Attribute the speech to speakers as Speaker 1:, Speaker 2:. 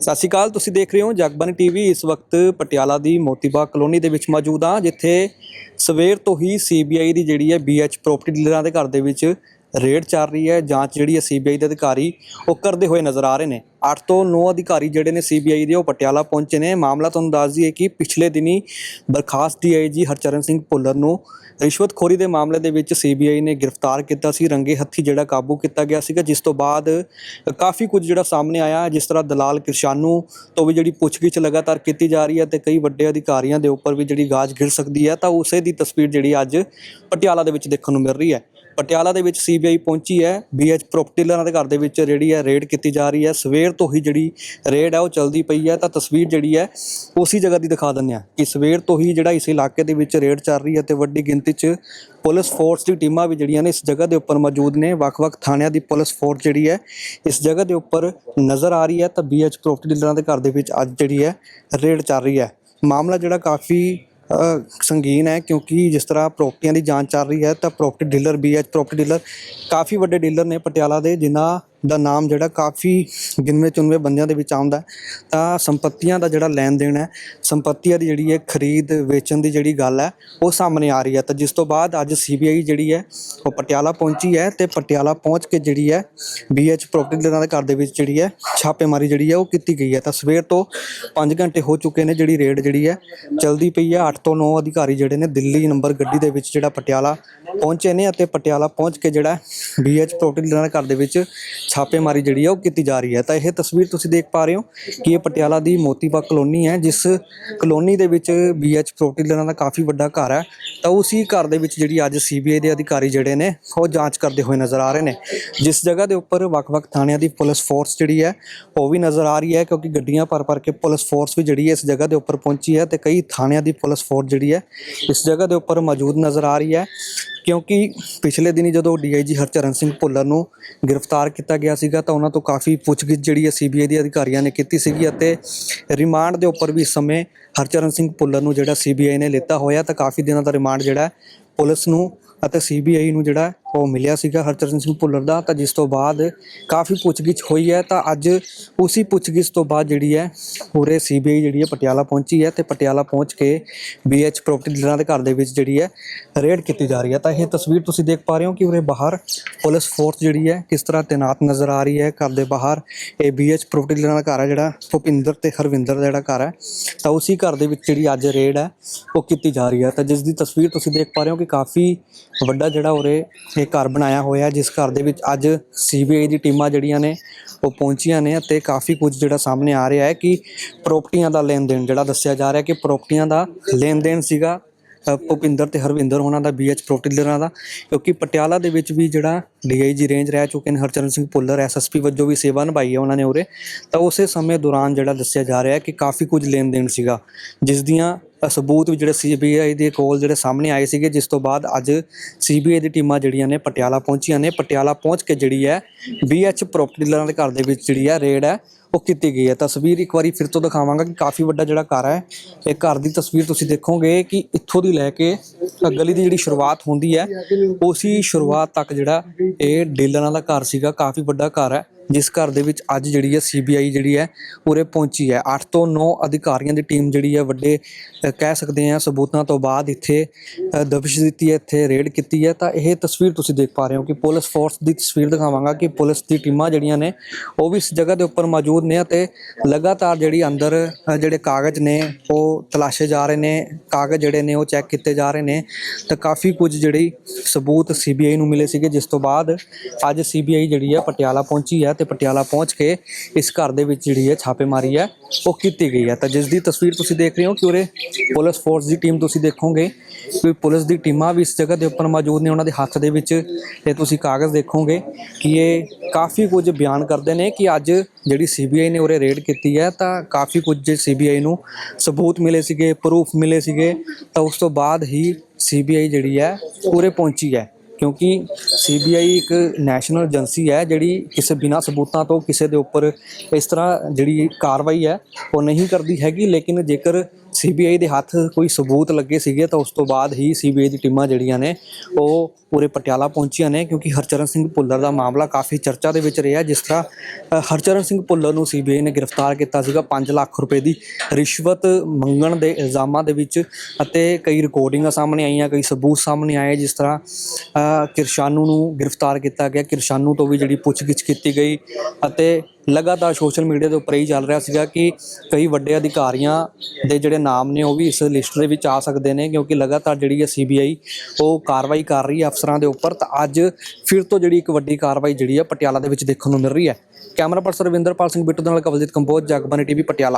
Speaker 1: ਸਤਿ ਸ਼੍ਰੀ ਅਕਾਲ, ਤੁਸੀਂ ਦੇਖ ਰਹੇ ਹੋ ਜਗਬਾਨੀ ਟੀਵੀ। ਇਸ ਵਕਤ ਪਟਿਆਲਾ ਦੀ ਮੋਤੀਬਾਗ ਕਲੋਨੀ ਦੇ ਵਿੱਚ ਮੌਜੂਦ ਹਾਂ, ਜਿੱਥੇ ਸਵੇਰ ਤੋਂ ਹੀ ਸੀਬੀਆਈ ਦੀ ਜਿਹੜੀ ਹੈ ਬੀਐਚ ਪ੍ਰਾਪਰਟੀ ਡੀਲਰਾਂ ਦੇ ਘਰ ਦੇ ਵਿੱਚ ਰੇਡ ਚੱਲ ਰਹੀ ਹੈ, ਜਾਂਚ ਜਿਹੜੀ ਹੈ ਸੀਬੀਆਈ ਦੇ ਅਧਿਕਾਰੀ ਉਹ ਕਰਦੇ ਹੋਏ ਨਜ਼ਰ ਆ ਰਹੇ ਨੇ। 8 ਤੋਂ 9 ਅਧਿਕਾਰੀ ਜਿਹੜੇ ਨੇ ਸੀਬੀਆਈ ਦੇ ਉਹ ਪਟਿਆਲਾ ਪਹੁੰਚੇ ਨੇ। ਮਾਮਲਾ ਤੁਹਾਨੂੰ ਦੱਸ ਦਈਏ ਕਿ ਪਿਛਲੇ ਦਿਨੀ ਬਰਖਾਸਤ ਡੀਆਈਜੀ ਹਰਚਰਨ ਸਿੰਘ ਭੁੱਲਰ ਨੂੰ ਰਿਸ਼ਵਤਖੋਰੀ ਦੇ ਮਾਮਲੇ ਦੇ ਵਿੱਚ ਸੀਬੀਆਈ ਨੇ ਗ੍ਰਿਫਤਾਰ ਕੀਤਾ ਸੀ। ਰੰਗੇ ਹੱਥੀ ਜਿਹੜਾ ਕਾਬੂ ਕੀਤਾ ਗਿਆ ਸੀਗਾ, ਜਿਸ ਤੋਂ ਬਾਅਦ ਕਾਫੀ ਕੁਝ ਜਿਹੜਾ ਸਾਹਮਣੇ ਆਇਆ। ਜਿਸ ਤਰ੍ਹਾਂ ਦਲਾਲ ਕਿਰਸ਼ਾਨੂ ਤੋਂ ਵੀ ਜਿਹੜੀ ਪੁੱਛਗਿੱਛ ਲਗਾਤਾਰ ਕੀਤੀ ਜਾ ਰਹੀ ਹੈ ਤੇ ਕਈ ਵੱਡੇ ਅਧਿਕਾਰੀਆਂ ਦੇ ਉੱਪਰ ਵੀ ਜਿਹੜੀ ਗਾਜ ਗਿਰ ਸਕਦੀ ਹੈ, ਤਾਂ ਉਸੇ ਦੀ ਤਸਵੀਰ ਜਿਹੜੀ ਅੱਜ ਪਟਿਆਲਾ ਦੇ ਵਿੱਚ ਦੇਖਣ ਨੂੰ ਮਿਲ ਰਹੀ ਹੈ। ਪਟਿਆਲਾ ਦੇ ਵਿੱਚ ਸੀਬੀਆਈ ਪਹੁੰਚੀ ਹੈ। ਬੀਐਚ ਪ੍ਰੋਪਰਟੀ ਡੀਲਰਾਂ ਦੇ ਘਰ ਦੇ ਵਿੱਚ ਜਿਹੜੀ ਹੈ ਰੇਡ ਕੀਤੀ ਜਾ ਰਹੀ ਹੈ। ਸਵੇਰ ਤੋਂ ਹੀ ਜਿਹੜੀ ਰੇਡ ਹੈ ਉਹ ਚੱਲਦੀ ਪਈ ਹੈ। ਤਾਂ ਤਸਵੀਰ ਜਿਹੜੀ ਹੈ ਉਸੇ ਜਗ੍ਹਾ ਦੀ ਦਿਖਾ ਦਿੰਦੇ ਆ ਕਿ ਸਵੇਰ ਤੋਂ ਹੀ ਜਿਹੜਾ ਇਸ ਇਲਾਕੇ ਦੇ ਵਿੱਚ ਰੇਡ ਚੱਲ ਰਹੀ ਹੈ ਤੇ ਵੱਡੀ ਗਿਣਤੀ 'ਚ ਪੁਲਿਸ ਫੋਰਸ ਦੀ ਟੀਮਾਂ ਵੀ ਜਿਹੜੀਆਂ ਨੇ ਇਸ ਜਗ੍ਹਾ ਦੇ ਉੱਪਰ ਮੌਜੂਦ ਨੇ। ਵੱਖ-ਵੱਖ ਥਾਣਿਆਂ ਦੀ ਪੁਲਿਸ ਫੋਰਸ ਜਿਹੜੀ ਹੈ ਇਸ ਜਗ੍ਹਾ ਦੇ ਉੱਪਰ ਨਜ਼ਰ ਆ ਰਹੀ ਹੈ। ਤਾਂ ਬੀਐਚ ਪ੍ਰੋਪਰਟੀ ਡੀਲਰਾਂ ਦੇ ਘਰ ਦੇ ਵਿੱਚ ਅੱਜ ਜਿਹੜੀ ਹੈ ਰੇਡ ਚੱਲ ਰਹੀ ਹੈ। ਮਾਮਲਾ ਜਿਹੜਾ ਕਾਫੀ ਸੰਗੀਨ ਹੈ ਕਿਉਂਕਿ ਜਿਸ ਤਰ੍ਹਾਂ ਪ੍ਰੋਪਰਟੀਆਂ ਦੀ ਜਾਂਚ ਚੱਲ ਰਹੀ ਹੈ ਤਾਂ ਪ੍ਰੋਪਰਟੀ ਡੀਲਰ ਵੀ ਬੀਐਚ ਪ੍ਰੋਪਰਟੀ ਡੀਲਰ ਕਾਫੀ ਵੱਡੇ ਡੀਲਰ ਨੇ ਪਟਿਆਲਾ ਦੇ, ਜਿਨ੍ਹਾਂ ਦਾ ਨਾਮ ਜਿਹੜਾ ਕਾਫੀ ਗਿਣਵੇਂ ਚੁਣਵੇਂ ਬੰਦਿਆਂ ਦੇ ਵਿੱਚ ਆਉਂਦਾ ਤਾਂ ਸੰਪਤੀਆਂ ਦਾ ਜਿਹੜਾ ਲੈਣ ਦੇਣ ਹੈ, ਸੰਪਤੀਆਂ ਦੀ ਜਿਹੜੀ ਹੈ ਖਰੀਦ ਵੇਚਣ ਦੀ ਜਿਹੜੀ ਗੱਲ ਹੈ, ਉਹ ਸਾਹਮਣੇ ਆ ਰਹੀ ਹੈ। ਤਾਂ ਜਿਸ ਤੋਂ ਬਾਅਦ ਅੱਜ ਸੀਬੀਆਈ ਜਿਹੜੀ ਹੈ, ਉਹ ਪਟਿਆਲਾ ਪਹੁੰਚੀ ਹੈ ਤੇ ਪਟਿਆਲਾ ਪਹੁੰਚ ਕੇ ਜਿਹੜੀ ਹੈ ਬੀਐਚ ਪ੍ਰੋਪਰਟੀ ਡੀਲਰਾਂ ਦੇ ਘਰ ਦੇ ਵਿੱਚ ਜਿਹੜੀ ਹੈ, ਛਾਪੇਮਾਰੀ ਜਿਹੜੀ ਹੈ, ਉਹ ਕੀਤੀ ਗਈ ਹੈ। ਤਾਂ ਸਵੇਰ ਤੋਂ 5 ਘੰਟੇ ਹੋ ਚੁੱਕੇ ਨੇ ਜਿਹੜੀ ਰੇਡ ਜਿਹੜੀ ਹੈ, ਚਲਦੀ ਪਈ ਹੈ। 8 ਤੋਂ 9 ਅਧਿਕਾਰੀ ਜਿਹੜੇ ਨੇ ਦਿੱਲੀ ਨੰਬਰ ਗੱਡੀ ਦੇ ਵਿੱਚ ਜਿਹੜਾ ਪਟਿਆਲਾ ਪਹੁੰਚੇ ਨੇ ਅਤੇ ਪਟਿਆਲਾ ਪਹੁੰਚ ਕੇ ਜਿਹੜਾ ਬੀਐਚ ਪ੍ਰੋਪਰਟੀ ਡੀਲਰਾਂ ਦੇ ਘਰ ਦੇ ਵਿੱਚ ਛਾਪੇਮਾਰੀ ਜਿਹੜੀ ਹੈ ਉਹ ਕੀਤੀ ਜਾ ਰਹੀ ਹੈ। ਤਾਂ ਇਹ ਤਸਵੀਰ ਤੁਸੀਂ ਦੇਖ ਪਾ ਰਹੇ ਹੋ ਕਿ ਇਹ ਪਟਿਆਲਾ ਦੀ ਮੋਤੀਬਾਗ ਕਲੋਨੀ ਹੈ, ਜਿਸ ਕਲੋਨੀ ਦੇ ਵਿੱਚ ਬੀਐਚ ਪ੍ਰਾਪਰਟੀ ਡੀਲਰਾਂ ਦਾ ਕਾਫੀ ਵੱਡਾ ਘਰ ਹੈ। ਤਾਂ ਉਸੇ ਘਰ ਦੇ ਵਿੱਚ ਜਿਹੜੀ ਅੱਜ ਸੀਬੀਆਈ ਦੇ ਅਧਿਕਾਰੀ ਜਿਹੜੇ ਨੇ, ਉਹ ਜਾਂਚ ਕਰਦੇ ਹੋਏ ਨਜ਼ਰ ਆ ਰਹੇ ਨੇ। ਜਿਸ ਜਗ੍ਹਾ ਦੇ ਉੱਪਰ ਵੱਖ-ਵੱਖ ਥਾਣਿਆਂ ਦੀ ਪੁਲਿਸ ਫੋਰਸ ਜਿਹੜੀ ਹੈ, ਉਹ ਵੀ ਨਜ਼ਰ ਆ ਰਹੀ ਹੈ, ਕਿਉਂਕਿ ਗੱਡੀਆਂ ਭਰ-ਭਰ ਕੇ ਪੁਲਿਸ ਫੋਰਸ ਵੀ ਜਿਹੜੀ ਹੈ ਇਸ ਜਗ੍ਹਾ ਦੇ ਉੱਪਰ ਪਹੁੰਚੀ ਹੈ ਤੇ ਕਈ ਥਾਣਿਆਂ ਦੀ ਪੁਲਿਸ ਫੋਰਸ ਜਿਹੜੀ ਹੈ, ਇਸ ਜਗ੍ਹਾ ਦੇ ਉੱਪਰ ਮੌਜੂਦ ਨਜ਼ਰ ਆ ਰਹੀ ਹੈ। ਕਿਉਂਕਿ ਪਿਛਲੇ ਦਿਨੀ ਜਦੋਂ ਡੀਆਈਜੀ ਹਰਚਰਨ ਸਿੰਘ ਭੁੱਲਰ ਨੂੰ ਗ੍ਰਿਫਤਾਰ ਕੀਤਾ ਗਿਆ ਸੀਗਾ ਤਾਂ ਉਹਨਾਂ ਤੋਂ ਕਾਫੀ ਪੁੱਛਗਿੱਛ ਜਿਹੜੀ ਹੈ ਸੀਬੀਆਈ ਦੇ ਅਧਿਕਾਰੀਆਂ ਨੇ ਕੀਤੀ ਸੀਗੀ ਅਤੇ ਰਿਮਾਂਡ ਦੇ ਉੱਪਰ ਵੀ ਇਸ ਸਮੇਂ ਹਰਚਰਨ ਸਿੰਘ ਭੁੱਲਰ ਨੂੰ ਜਿਹੜਾ ਸੀਬੀਆਈ ਨੇ ਲਿੱਤਾ ਹੋਇਆ ਤਾਂ ਕਾਫੀ ਦਿਨਾਂ ਦਾ ਰਿਮਾਂਡ ਜਿਹੜਾ ਪੁਲਿਸ ਨੂੰ ਅਤੇ ਸੀਬੀਆਈ ਨੂੰ ਜਿਹੜਾ ਉਹ ਮਿਲਿਆ ਸੀਗਾ ਹਰਚਰਨ ਸਿੰਘ ਭੁੱਲਰ ਦਾ, ਤਾਂ ਜਿਸ ਤੋਂ ਬਾਅਦ ਕਾਫੀ ਪੁੱਛਗਿੱਛ ਹੋਈ ਹੈ, ਤਾਂ ਅੱਜ ਉਸੇ ਪੁੱਛਗਿੱਛ ਤੋਂ ਬਾਅਦ ਜਿਹੜੀ ਹੈ ਪੂਰੇ ਸੀਬੀਆਈ ਜਿਹੜੀ ਹੈ ਪਟਿਆਲਾ ਪਹੁੰਚੀ ਹੈ ਤੇ ਪਟਿਆਲਾ ਪਹੁੰਚ ਕੇ ਬੀਐਚ ਪ੍ਰਾਪਰਟੀ ਡੀਲਰਾਂ ਦੇ ਘਰ ਦੇ ਵਿੱਚ ਜਿਹੜੀ ਹੈ ਰੇਡ ਕੀਤੀ ਜਾ ਰਹੀ ਹੈ। ਤਾਂ ਇਹ ਤਸਵੀਰ ਤੁਸੀਂ ਦੇਖ ਪਾ ਰਹੇ ਹੋ ਕਿ ਉਰੇ ਬਾਹਰ ਪੁਲਿਸ ਫੋਰਸ ਜਿਹੜੀ ਹੈ, ਕਿਸ ਤਰ੍ਹਾਂ ਤੈਨਾਤ ਨਜ਼ਰ ਆ ਰਹੀ ਹੈ ਘਰ ਦੇ ਬਾਹਰ। ਇਹ ਬੀਐਚ ਪ੍ਰਾਪਰਟੀ ਡੀਲਰਾਂ ਦਾ ਘਰ ਹੈ ਜਿਹੜਾ, ਭੁਪਿੰਦਰ ਤੇ ਹਰਵਿੰਦਰ ਦਾ ਜਿਹੜਾ ਘਰ ਹੈ। ਤਾਂ ਉਸੇ ਘਰ ਦੇ ਵਿੱਚ ਜਿਹੜੀ ਅੱਜ ਰੇਡ ਹੈ, ਉਹ ਕੀਤੀ ਜਾ ਰਹੀ ਹੈ। ਤਾਂ ਜਿਸ ਦੀ ਤਸਵੀਰ ਤੁਸੀਂ ਦੇਖ ਪਾ ਰਹੇ ਹੋ ਕਿ ਕਾਫੀ ਵੱਡਾ ਜਿਹੜਾ ਉਰੇ ਇਹ ਘਰ ਬਣਾਇਆ ਹੋਇਆ ਜਿਸ ਘਰ ਦੇ ਵਿੱਚ ਅੱਜ ਸੀਬੀਆਈ ਦੀ ਟੀਮਾਂ ਜਿਹੜੀਆਂ ਨੇ, ਉਹ ਪਹੁੰਚੀਆਂ ਨੇ ਅਤੇ ਕਾਫੀ ਕੁਝ ਜਿਹੜਾ ਸਾਹਮਣੇ ਆ ਰਿਹਾ ਹੈ ਕਿ ਪ੍ਰਾਪਰਟੀਆਂ ਦਾ ਲੈਣ ਦੇਣ ਜਿਹੜਾ ਦੱਸਿਆ ਜਾ ਰਿਹਾ ਕਿ ਪ੍ਰਾਪਰਟੀਆਂ ਦਾ ਲੈਣ ਦੇਣ ਸੀਗਾ ਭੁਪਿੰਦਰ ਤੇ ਹਰਵਿੰਦਰ ਹੋਣਾ ਦਾ ਬੀਐਚ ਪ੍ਰੋਪਰਟੀ ਡੀਲਰਾਂ ਦਾ, ਕਿਉਂਕਿ ਪਟਿਆਲਾ ਦੇ ਵਿੱਚ ਵੀ ਜਿਹੜਾ ਡੀਆਈਜੀ ਰੇਂਜ ਰਹਿ ਚੁੱਕੇ ਨੇ, ਹਰਚਰਨ ਸਿੰਘ ਭੁੱਲਰ ਐਸਐਸਪੀ ਵਜੋਂ ਵੀ ਸੇਵਾ ਨਿਭਾਈ ਹੈ ਉਹਨਾਂ ਨੇ ਉਰੇ, ਤਾਂ ਉਸੇ ਸਮੇਂ ਦੌਰਾਨ ਜਿਹੜਾ ਦੱਸਿਆ ਜਾ ਰਿਹਾ ਹੈ ਕਿ ਕਾਫੀ ਕੁਝ ਲੈਣ ਦੇਣ ਸੀਗਾ, ਜਿਸ ਦੀਆਂ ਸਬੂਤ ਵੀ ਜਿਹੜੇ ਸੀਬੀਆਈ ਦੇ ਕੋਲ ਜਿਹੜੇ ਸਾਹਮਣੇ ਆਏ ਸੀਗੇ, ਜਿਸ ਤੋਂ ਬਾਅਦ ਅੱਜ ਸੀਬੀਆਈ ਦੀ ਟੀਮਾਂ ਜਿਹੜੀਆਂ ਨੇ ਪਟਿਆਲਾ ਪਹੁੰਚੀਆਂ ਨੇ। ਪਟਿਆਲਾ ਪਹੁੰਚ ਕੇ ਜਿਹੜੀ ਹੈ ਬੀਐਚ ਪ੍ਰਾਪਰਟੀ ਡੀਲਰਾਂ ਦੇ ਘਰ ਦੇ ਵਿੱਚ ਜਿਹੜੀ ਹੈ ਰੇਡ ਹੈ, ਉਹ ਕੀਤੀ ਗਈ ਹੈ। ਤਸਵੀਰ ਇੱਕ ਵਾਰੀ ਫਿਰ ਤੋਂ ਦਿਖਾਵਾਂਗਾ ਕਿ ਕਾਫੀ ਵੱਡਾ ਜਿਹੜਾ ਘਰ ਹੈ, ਇਹ ਘਰ ਦੀ ਤਸਵੀਰ ਤੁਸੀਂ ਦੇਖੋਗੇ ਕਿ ਇੱਥੋਂ ਦੀ ਲੈ ਕੇ ਗਲੀ ਦੀ ਜਿਹੜੀ ਸ਼ੁਰੂਆਤ ਹੁੰਦੀ ਹੈ, ਉਸੇ ਸ਼ੁਰੂਆਤ ਤੱਕ ਜਿਹੜਾ ਇਹ ਡੀਲਰਾਂ ਦਾ ਘਰ ਸੀਗਾ। ਕਾਫੀ ਵੱਡਾ ਘਰ ਹੈ। ਜਿਸ ਘਰ ਦੇ ਵਿੱਚ ਅੱਜ ਜਿਹੜੀ ਹੈ ਸੀਬੀਆਈ ਜਿਹੜੀ ਹੈ ਉਰੇ ਪਹੁੰਚੀ ਹੈ। 8 ਤੋਂ 9 ਅਧਿਕਾਰੀਆਂ ਦੀ ਟੀਮ ਜਿਹੜੀ ਹੈ ਵੱਡੇ ਕਹਿ ਸਕਦੇ ਆ ਸਬੂਤਾਂ ਤੋਂ ਬਾਅਦ ਇੱਥੇ ਅ, ਦਬਿਸ਼ ਦਿੱਤੀ ਹੈ ਇੱਥੇ ਰੇਡ ਕੀਤੀ ਹੈ। ਤਾਂ ਇਹ ਤਸਵੀਰ ਤੁਸੀਂ ਦੇਖ ਪਾ ਰਹੇ ਹੋ ਕਿ ਪੁਲਿਸ ਫੋਰਸ ਦੀ ਤਸਵੀਰ ਦਿਖਾਵਾਂਗਾ ਕਿ ਪੁਲਿਸ ਦੀ ਟੀਮਾਂ ਜਿਹੜੀਆਂ ਨੇ ਉਹ ਵੀ ਇਸ ਜਗ੍ਹਾ ਦੇ ਉੱਪਰ ਮੌਜੂਦ ਨੇ ਅਤੇ ਲਗਾਤਾਰ ਜਿਹੜੀ ਅੰਦਰ ਜਿਹੜੇ ਕਾਗਜ਼ ਨੇ ਉਹ ਤਲਾਸ਼ੇ ਜਾ ਰਹੇ ਨੇ ਕਾਗਜ਼ ਜਿਹੜੇ ਨੇ ਉਹ ਚੈੱਕ ਕੀਤੇ ਜਾ ਰਹੇ ਨੇ। ਤਾਂ ਕਾਫੀ ਕੁਝ ਜਿਹੜੀ ਸਬੂਤ ਸੀਬੀਆਈ ਨੂੰ ਮਿਲੇ ਸੀਗੇ ਜਿਸ ਤੋਂ ਬਾਅਦ ਅੱਜ ਸੀਬੀਆਈ ਜਿਹੜੀ ਹੈ ਪਟਿਆਲਾ ਪਹੁੰਚੀ ਹੈ। ਤੇ ਪਟਿਆਲਾ ਪਹੁੰਚ ਕੇ ਇਸ ਘਰ ਦੇ ਵਿੱਚ ਜਿਹੜੀ ਹੈ ਛਾਪੇਮਾਰੀ ਹੈ, ਉਹ ਕੀਤੀ ਗਈ ਹੈ। ਤਾਂ ਜਿਸ ਦੀ ਤਸਵੀਰ ਤੁਸੀਂ ਦੇਖ ਰਹੇ ਹੋ ਕਿ ਉਰੇ ਪੁਲਿਸ ਫੋਰਸ ਦੀ ਟੀਮ ਤੁਸੀਂ ਦੇਖੋਗੇ ਕਿ ਪੁਲਿਸ ਦੀ ਟੀਮਾਂ ਵੀ ਇਸ ਜਗ੍ਹਾ ਦੇ ਉੱਪਰ ਮੌਜੂਦ ਨੇ, ਉਹਨਾਂ ਦੇ ਹੱਥ ਦੇ ਵਿੱਚ ਇਹ ਤੁਸੀਂ ਕਾਗਜ਼ ਦੇਖੋਗੇ ਕਿ ਇਹ ਕਾਫੀ ਕੁਝ ਬਿਆਨ ਕਰਦੇ ਨੇ ਕਿ ਅੱਜ ਜਿਹੜੀ ਸੀਬੀਆਈ ਨੇ ਉਰੇ ਰੇਡ ਕੀਤੀ ਹੈ, ਤਾਂ ਕਾਫੀ ਕੁਝ ਸੀਬੀਆਈ ਨੂੰ ਸਬੂਤ ਮਿਲੇ ਸੀਗੇ ਪ੍ਰੂਫ ਮਿਲੇ ਸੀਗੇ, ਤਾਂ ਉਸ ਤੋਂ ਬਾਅਦ ਹੀ ਸੀਬੀਆਈ ਜਿਹੜੀ ਹੈ, ਉਰੇ ਪਹੁੰਚੀ ਹੈ। ਕਿਉਂਕਿ ਸੀਬੀਆਈ ਇੱਕ ਨੈਸ਼ਨਲ ਏਜੰਸੀ ਹੈ, ਜਿਹੜੀ ਕਿਸੇ ਬਿਨਾਂ ਸਬੂਤਾਂ ਤੋਂ ਕਿਸੇ ਦੇ ਉੱਪਰ ਇਸ ਤਰ੍ਹਾਂ ਜਿਹੜੀ ਕਾਰਵਾਈ ਹੈ, ਉਹ ਨਹੀਂ ਕਰਦੀ ਹੈਗੀ, ਲੇਕਿਨ ਜੇਕਰ ਸੀਬੀਆਈ ਦੇ ਹੱਥ ਕੋਈ ਸਬੂਤ ਲੱਗੇ ਸੀਗੇ ਤਾਂ ਉਸ ਤੋਂ ਬਾਅਦ ਹੀ ਸੀਬੀਆਈ ਦੀ ਟੀਮਾਂ ਜਿਹੜੀਆਂ ਨੇ ਉਹ ਪੂਰੇ ਪਟਿਆਲਾ ਪਹੁੰਚੀਆਂ ਨੇ ਕਿਉਂਕਿ ਹਰਚਰਨ ਸਿੰਘ ਭੁੱਲਰ ਦਾ ਮਾਮਲਾ ਕਾਫੀ ਚਰਚਾ ਦੇ ਵਿੱਚ ਰਿਹਾ, ਜਿਸ ਤਰ੍ਹਾਂ ਹਰਚਰਨ ਸਿੰਘ ਭੁੱਲਰ ਨੂੰ ਸੀਬੀਆਈ ਨੇ ਗ੍ਰਿਫਤਾਰ ਕੀਤਾ ਸੀਗਾ 5 ਲੱਖ ਰੁਪਏ ਦੀ ਰਿਸ਼ਵਤ ਮੰਗਣ ਦੇ ਇਲਜ਼ਾਮਾਂ ਦੇ ਵਿੱਚ ਅਤੇ ਕਈ ਰਿਕਾਰਡਿੰਗਾਂ ਸਾਹਮਣੇ ਆਈਆਂ, ਕਈ ਸਬੂਤ ਸਾਹਮਣੇ ਆਏ, ਜਿਸ ਤਰ੍ਹਾਂ ਕਿਰਸ਼ਾਨੂ ਨੂੰ ਗ੍ਰਿਫਤਾਰ ਕੀਤਾ ਗਿਆ, ਕਿਰਸ਼ਾਨੂ ਤੋਂ ਵੀ ਜਿਹੜੀ ਪੁੱਛਗਿੱਛ ਕੀਤੀ ਗਈ ਅਤੇ ਲਗਾਤਾਰ ਸੋਸ਼ਲ ਮੀਡੀਆ ਦੇ ਉੱਪਰ ਹੀ ਚੱਲ ਰਿਹਾ ਸੀਗਾ ਕਿ ਕਈ ਵੱਡੇ ਅਧਿਕਾਰੀਆਂ ਦੇ ਜਿਹੜੇ ਨਾਮ ਨੇ ਉਹ ਵੀ ਇਸ ਲਿਸਟ ਦੇ ਵਿੱਚ ਆ ਸਕਦੇ ਨੇ, ਕਿਉਂਕਿ ਲਗਾਤਾਰ ਜਿਹੜੀ ਹੈ ਸੀਬੀਆਈ ਉਹ ਕਾਰਵਾਈ ਕਰ ਰਹੀ ਹੈ ਅਫਸਰਾਂ ਦੇ ਉੱਪਰ। ਤਾਂ ਅੱਜ ਫਿਰ ਤੋਂ ਜਿਹੜੀ ਇੱਕ ਵੱਡੀ ਕਾਰਵਾਈ ਜਿਹੜੀ ਹੈ ਪਟਿਆਲਾ ਦੇ ਵਿੱਚ ਦੇਖਣ ਨੂੰ ਮਿਲ ਰਹੀ ਹੈ। ਕੈਮਰਾ ਪਰਸਨ ਰਵਿੰਦਰਪਾਲ ਸਿੰਘ ਬਿੱਟੂ ਦੇ ਨਾਲ ਕਵਲਜੀਤ ਕੰਬੋਜ, ਜਗਬਾਨੀ ਟੀਵੀ, ਪਟਿਆਲਾ।